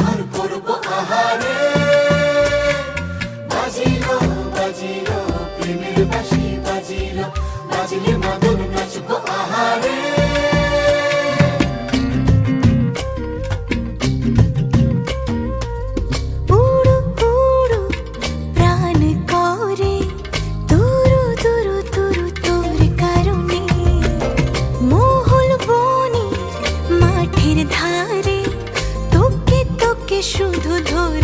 ঘর করব আহারে। বাজিল বাজিল প্রেমের বাসি বাজিল। বাজিলে মদন নাচব আহারে। শুধু ধরে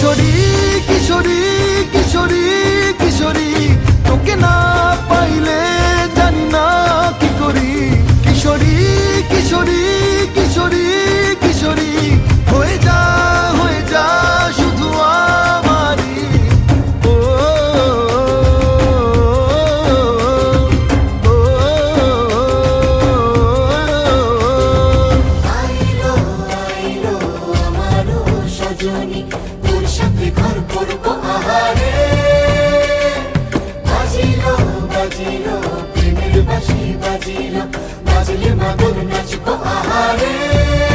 说你 baji lo, baji le ma gonu na chipo ahare.